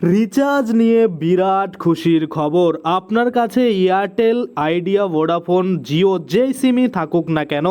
Recharge নিয়ে বিরাট খুশির খবর। আপনার কাছে এয়ারটেল, আইডিয়া, ভোডাফোন, জিও যেই সিমই থাকুক না কেন,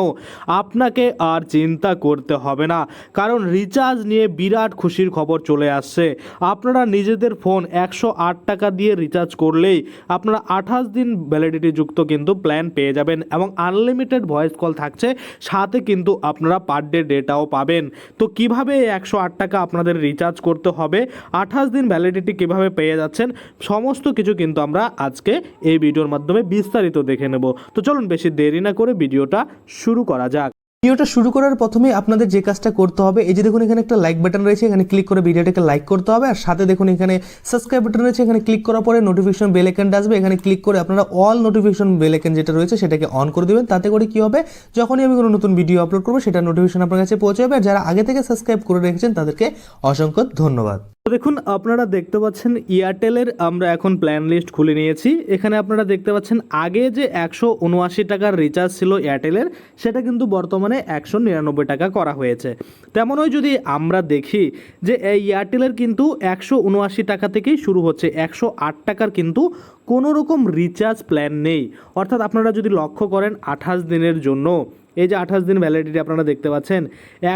আপনাকে আর চিন্তা করতে হবে না। কারণ রিচার্জ নিয়ে বিরাট খুশির খবর চলে আসছে। আপনারা নিজেদের ফোন একশো আট টাকা দিয়ে রিচার্জ করলেই আপনারা আঠাশ দিন ভ্যালিডিটি যুক্ত কিন্তু প্ল্যান পেয়ে যাবেন এবং আনলিমিটেড ভয়েস কল থাকছে, সাথে কিন্তু আপনারা পার ডে ডেটাও পাবেন। তো কীভাবে একশো আট টাকা আপনাদের রিচার্জ করতে হবে? আঠাশ দিন ভ্যালিডিটি কীভাবে পেয়ে যাচ্ছেন, সমস্ত কিছু কিন্তু আমরা আজকে এই ভিডিওর মাধ্যমে বিস্তারিত দেখে নেব। তো চলুন বেশি দেরি না করে ভিডিওটা শুরু করা যাক। ভিডিওটা শুরু করার প্রথমে আপনাদের যে কাজটা করতে হবে, এই যে দেখুন এখানে একটা লাইক বাটন রয়েছে, এখানে ক্লিক করে ভিডিওটাকে লাইক করতে হবে, আর সাথে দেখুন এখানে সাবস্ক্রাইব বাটন রয়েছে, এখানে ক্লিক করার পরে নোটিফিকেশন বেল আইকনটা আসবে, এখানে ক্লিক করে আপনারা অল নোটিফিকেশন বেল আইকন যেটা রয়েছে সেটাকে অন করে দেবেন, তাতে করে কি হবে, যখনই আমি কোনো নতুন ভিডিও আপলোড করব, সেটা নোটিফিকেশন আপনার কাছে পৌঁছে যাবে আর যারা আগে থেকে সাবস্ক্রাইব করে রেখেছেন তাদেরকে অসংখ্য ধন্যবাদ। দেখুন, আপনারা দেখতে পাচ্ছেন এয়ারটেলের আমরা এখন প্ল্যান লিস্ট খুলে নিয়েছি। এখানে আপনারা দেখতে পাচ্ছেন আগে যে একশো উনআশি টাকার রিচার্জ ছিল এয়ারটেলের সেটা কিন্তু বর্তমানে একশো নিরানব্বই টাকা করা হয়েছে। তেমনই যদি আমরা দেখি যে এই এয়ারটেলের কিন্তু একশো উনআশি টাকা থেকেই শুরু হচ্ছে, একশো আট টাকার কিন্তু কোনো রকম রিচার্জ প্ল্যান নেই। অর্থাৎ আপনারা যদি লক্ষ্য করেন আঠাশ দিনের জন্য এই যে আঠাশ দিন ভ্যালিডিটি আপনারা দেখতে পাচ্ছেন,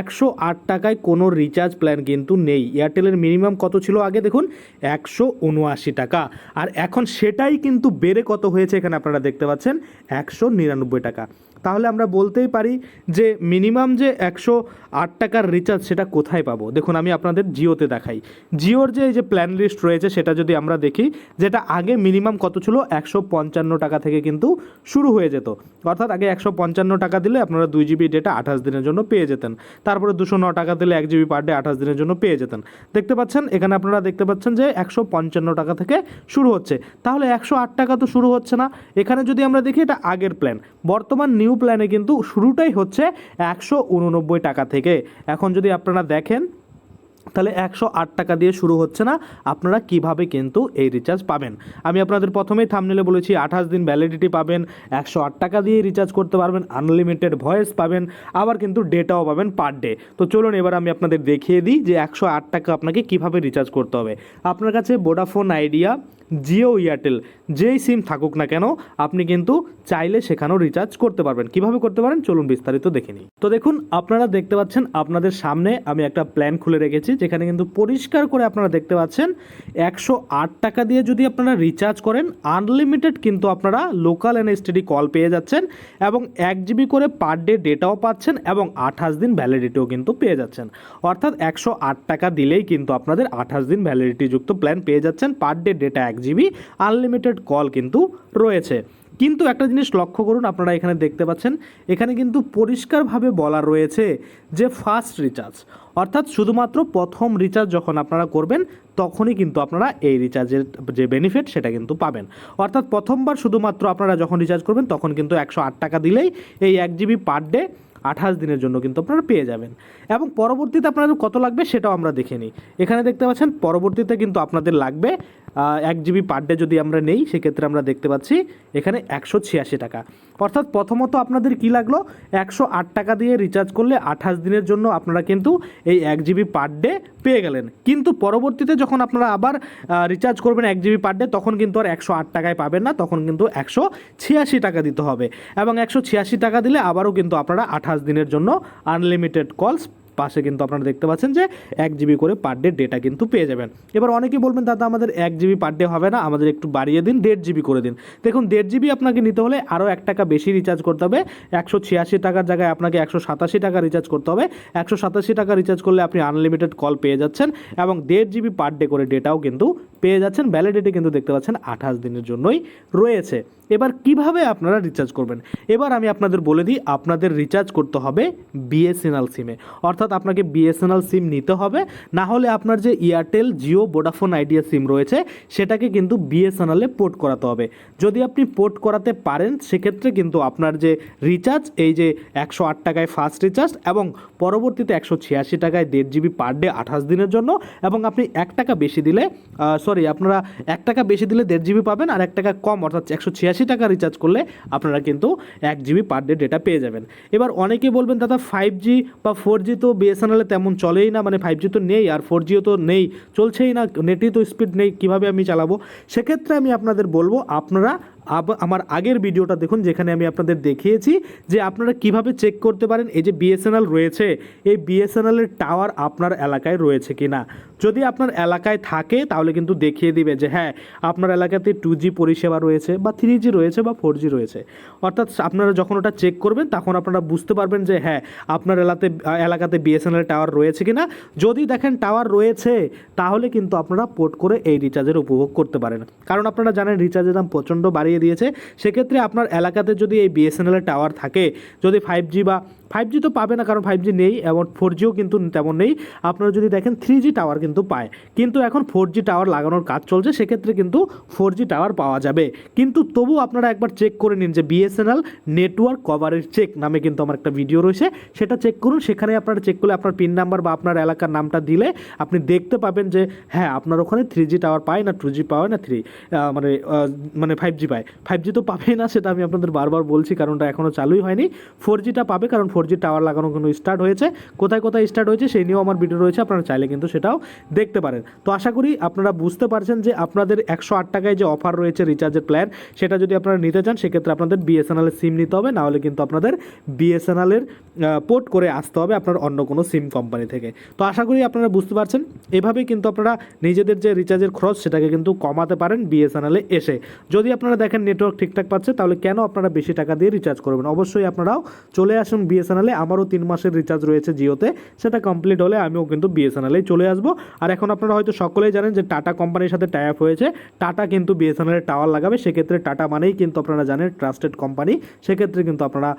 একশো আট টাকায় কোনো রিচার্জ প্ল্যান কিন্তু নেই। এয়ারটেলের মিনিমাম কত ছিল আগে দেখুন? একশো উনআশি টাকা। আর এখন সেটাই কিন্তু বেড়ে কত হয়েছে এখানে আপনারা দেখতে পাচ্ছেন? একশো নিরানব্বই টাকা। তাহলে আমরা বলতেই পারি যে মিনিমাম যে একশো আট টাকার রিচার্জ সেটা কোথায় পাবো? দেখুন, আমি আপনাদের জিওতে দেখাই। জিওর যে এই যে প্ল্যান লিস্ট রয়েছে, সেটা যদি আমরা দেখি, যেটা আগে মিনিমাম কত ছিল? একশো পঞ্চান্ন টাকা থেকে কিন্তু শুরু হয়ে যেত। অর্থাৎ আগে একশো পঞ্চান্ন টাকা দিলে আপনারা দুই জিবি ডেটা আঠাশ দিনের জন্য পেয়ে যেতেন। তারপরে দুশো ন টাকা দিলে এক জিবি পার ডে আঠাশ দিনের জন্য পেয়ে যেতেন। দেখতে পাচ্ছেন, এখানে আপনারা দেখতে পাচ্ছেন যে একশো পঞ্চান্ন টাকা থেকে শুরু হচ্ছে। তাহলে একশো আট টাকা তো শুরু হচ্ছে না। এখানে যদি আমরা দেখি, এটা আগের প্ল্যান বর্তমান নিউ প্ল্যানে কিন্তু শুরুটাই হচ্ছে একশো উননব্বই টাকা থেকে। এখন যদি আপনারা দেখেন তাহলে একশো আট টাকা দিয়ে শুরু হচ্ছে না। আপনারা কীভাবে কিন্তু এই রিচার্জ পাবেন? আমি আপনাদের প্রথমেই থামনেলে বলেছি, আঠাশ দিন ভ্যালিডিটি পাবেন, একশো আট টাকা দিয়ে রিচার্জ করতে পারবেন আনলিমিটেড ভয়েস পাবেন, আবার কিন্তু ডেটাও পাবেন পার ডে তো চলুন এবার আমি আপনাদের দেখিয়ে দিই যে একশো আট টাকা আপনাকে কীভাবে রিচার্জ করতে হবে। আপনার কাছে ভোডাফোন আইডিয়া জিও এয়ারটেল যেই সিম থাকুক না কেন, আপনি কিন্তু চাইলে সেখানেও রিচার্জ করতে পারবেন। কীভাবে করতে পারেন? চলুন বিস্তারিত দেখে নিই। তো দেখুন, আপনারা দেখতে পাচ্ছেন আপনাদের সামনে আমি একটা প্ল্যান খুলে রেখেছি, যেখানে কিন্তু পরিষ্কার করে আপনারা দেখতে পাচ্ছেন একশো আট টাকা দিয়ে যদি আপনারা রিচার্জ করেন আনলিমিটেড কিন্তু আপনারা লোকাল এন এসটিডি কল পেয়ে যাচ্ছেন এবং এক জিবি করে পার ডে ডেটাও পাচ্ছেন এবং আঠাশ দিন ভ্যালিডিটিও কিন্তু পেয়ে যাচ্ছেন। অর্থাৎ একশো আট টাকা দিলেই কিন্তু আপনাদের আঠাশ দিন ভ্যালিডিটি যুক্ত প্ল্যান পেয়ে যাচ্ছেন পার ডে ডেটা এক জিবি আনলিমিটেড কল কিন্তু রয়েছে। কিন্তু একটা জিনিস লক্ষ্য করুন, আপনারা এখানে দেখতে পাচ্ছেন, এখানে কিন্তু পরিষ্কারভাবে বলা রয়েছে যে ফার্স্ট রিচার্জ অর্থাৎ শুধুমাত্র প্রথম রিচার্জ যখন আপনারা করবেন, তখনই কিন্তু আপনারা এই রিচার্জের যে বেনিফিট সেটা কিন্তু পাবেন। অর্থাৎ প্রথমবার শুধুমাত্র আপনারা যখন রিচার্জ করবেন, তখন কিন্তু একশো আট টাকা দিলেই এই এক জিবি পার ডে আঠাশ দিনের জন্য কিন্তু আপনারা পেয়ে যাবেন। এবং পরবর্তীতে আপনাদের কত লাগবে সেটাও আমরা দেখে নিই। এখানে দেখতে পাচ্ছেন, পরবর্তীতে কিন্তু আপনাদের লাগবে এক জিবি পার ডে যদি আমরা নেই, সেক্ষেত্রে আমরা দেখতে পাচ্ছি এখানে একশো ছিয়াশি টাকা। অর্থাৎ প্রথমত আপনাদের কি লাগল? একশো আট টাকা দিয়ে রিচার্জ করলে আঠাশ দিনের জন্য আপনারা কিন্তু এই এক জিবি পার ডে পেয়ে গেলেন। কিন্তু পরবর্তীতে যখন আপনারা আবার রিচার্জ করবেন এক জিবি পার ডে তখন কিন্তু আর একশো আট টাকায় পাবেন না, তখন কিন্তু একশো ছিয়াশি টাকা দিতে হবে। এবং একশো ছিয়াশি টাকা দিলে আবারও কিন্তু আপনারা আঠাশ দিনের জন্য আনলিমিটেড কলস পাশে কিন্তু আপনারা দেখতে পাচ্ছেন যে এক জিবি করে পার ডে ডেটা কিন্তু পেয়ে যাবেন। এবার অনেকেই বলবেন, দাদা, আমাদের এক জিবি পার ডে হবে না, আমাদের একটু বাড়িয়ে দিন, দেড় জিবি করে দিন। দেখুন, দেড় জিবি আপনাকে নিতে হলে আরও এক টাকা বেশি রিচার্জ করতে হবে। একশো ছিয়াশি টাকার জায়গায় আপনাকে একশো সাতাশি টাকা রিচার্জ করতে হবে। একশো সাতাশি টাকা রিচার্জ করলে আপনি আনলিমিটেড কল পেয়ে যাচ্ছেন এবং দেড় জিবি পার ডে করে ডেটাও কিন্তু পেয়ে যাচ্ছেন ভ্যালিডিটি কিন্তু দেখতে পাচ্ছেন আঠাশ দিনের জন্যই রয়েছে। এবার কীভাবে আপনারা রিচার্জ করবেন? এবার আমি আপনাদের বলে দিই, আপনাদের রিচার্জ করতে হবে বিএসএনএল সিমে অর্থাৎ আপনাকে বিএসএনএল সিম নিতে হবে না হলে আপনার যে Airtel Jio Vodafone Idea SIM রয়েছে, সেটাকে কিন্তু বিএসএনএলে পোর্ট করাতে হবে। যদি আপনি পোর্ট করাতে পারেন, সেক্ষেত্রে কিন্তু আপনার যে রিচার্জ এই যে একশো আট টাকায় ফার্স্ট রিচার্জ এবং পরবর্তীতে একশো ছিয়াশি টাকায় দেড় জিবি পার ডে আঠাশ দিনের জন্য এবং আপনি এক টাকা বেশি দিলে সরি সরি, আপনারা এক টাকা বেশি দিলে দেড় জিবি পাবেন আর এক টাকা কম, অর্থাৎ একশো ছিয়াশি টাকা রিচার্জ করলে আপনারা কিন্তু এক জিবি পার ডে ডেটা পেয়ে যাবেন। এবার অনেকেই বলবেন, দাদা ফাইভ জি বা ফোর জি তো বিএসএনএলে তেমন চলেই না মানে ফাইভ জি তো নেই আর ফোর জিও তো নেই, চলছেই না নেটই তো স্পিড নেই, কীভাবে আমি চালাবো? সেক্ষেত্রে আমি আপনাদের বলব, আপনারা আমার আগের ভিডিওটা দেখুন, যেখানে আমি আপনাদের দেখিয়েছি যে আপনারা কীভাবে চেক করতে পারেন এই যে বিএসএনএল রয়েছে, এই বিএসএনএল এর টাওয়ার আপনার এলাকায় রয়েছে কিনা। যদি আপনার এলাকায় থাকে, তাহলে কিন্তু দেখিয়ে দিবে যে হ্যাঁ আপনার এলাকাতে টু জি পরিষেবা রয়েছে বা থ্রি জি রয়েছে বা ফোর জি রয়েছে। অর্থাৎ আপনারা যখন ওটা চেক করবেন, তখন আপনারা বুঝতে পারবেন যে হ্যাঁ আপনার এলাকাতে এলাকাতে বিএসএনএল টাওয়ার রয়েছে কিনা। যদি দেখেন টাওয়ার রয়েছে, তাহলে কিন্তু আপনারা পোর্ট করে এই রিচার্জের উপভোগ করতে পারেন। কারণ আপনারা জানেন রিচার্জের দাম প্রচণ্ড বাড়িয়ে দিয়েছে। সেক্ষেত্রে আপনার এলাকাতে যদি এই বিএসএনএলের টাওয়ার থাকে যদি ফাইভ জি বা ফাইভ জি তো পাবে না, কারণ ফাইভ জি নেই এবং ফোর জিও কিন্তু তেমন নেই। আপনারা যদি দেখেন থ্রি জি টাওয়ার কিন্তু পায়। কিন্তু এখন ফোর জি টাওয়ার লাগানোর কাজ চলছে, সেক্ষেত্রে কিন্তু ফোর জি টাওয়ার পাওয়া যাবে। কিন্তু তবু আপনারা একবার চেক করে নিন যে বিএসএনএল নেটওয়ার্ক কভারেজ চেক নামে কিন্তু আমার একটা ভিডিও রয়েছে। সেটা চেক করুন, সেখানে আপনারা চেক করলে আপনার পিন নাম্বার বা আপনার এলাকার নামটা দিলে আপনি দেখতে পাবেন যে হ্যাঁ আপনার ওখানে থ্রি জি টাওয়ার পায় না টু জি পায় না থ্রি মানে মানে ফাইভ জি পায়। ফাইভ জি তো পাবেই না, সেটা আমি আপনাদের বারবার বলছি, কারণটা এখনও চালুই হয়নি। ফোর জিটা পাবে, কারণ ফোর জি টাওয়ার লাগানো কিন্তু স্টার্ট হয়েছে? কোথায় কোথায় স্টার্ট হয়েছে সেই নিয়েও আমার ভিডিও রয়েছে, আপনারা চাইলে কিন্তু সেটাও দেখতে পারেন। তো আশা করি আপনারা বুঝতে পারছেন যে আপনাদের একশো আট টাকায় যে অফার রয়েছে রিচার্জের প্ল্যান সেটা যদি আপনারা নিতে চান, সেক্ষেত্রে আপনাদের বিএসএনএল এর সিম নিতে হবে, নাহলে কিন্তু আপনাদের বিএসএনএল এর পোর্ট করে আসতে হবে আপনার অন্য কোনো সিম কোম্পানি থেকে। তো আশা করি আপনারা বুঝতে পারছেন। এভাবেই কিন্তু আপনারা নিজেদের যে রিচার্জের খরচ, সেটাকে কিন্তু কমাতে পারেন বিএসএনএল এসে। যদি আপনারা দেখেন নেটওয়ার্ক ঠিকঠাক পাচ্ছে, তাহলে কেন আপনারা বেশি টাকা দিয়ে রিচার্জ করবেন? অবশ্যই আপনারাও চলে আসুন বিএসএনএল আমারও তিন মাসের রিচার্জ রয়েছে জিওতে। সেটা কমপ্লিট হলে আমিও কিন্তু বিএসএনএল চলে আসব। আর এখন আপনারা হয়তো সকলেই জানেন যে টাটা কোম্পানির সাথে টাই আপ হয়েছে। টাটা কিন্তু বিএসএনএল এর টাওয়ার লাগাবে। সেক্ষেত্রে টাটা মানেই কিন্তু আপনারা জানেন ট্রাস্টেড কোম্পানি সেক্ষেত্রে কিন্তু আপনারা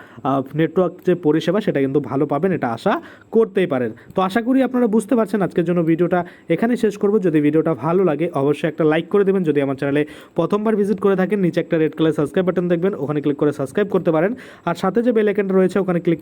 নেটওয়ার্ক যে পরিষেবা সেটা কিন্তু ভালো পাবেন, এটা আশা করতেই পারেন। তো আশা করি আপনারা বুঝতে পারছেন আজকের জন্য ভিডিওটা এখানে শেষ করব। যদি ভিডিওটা ভালো লাগে অবশ্যই একটা লাইক করে দেবেন। যদি আমার চ্যানেলে প্রথমবার ভিজিট করে থাকেন, নিচে একটা রেড কালার সাবস্ক্রাইব বাটন দেখবেন, ওখানে ক্লিক করে সাবস্ক্রাইব করতে পারেন। আর সাথে যে বেল আইকনটা রয়েছে, ওখানে ক্লিক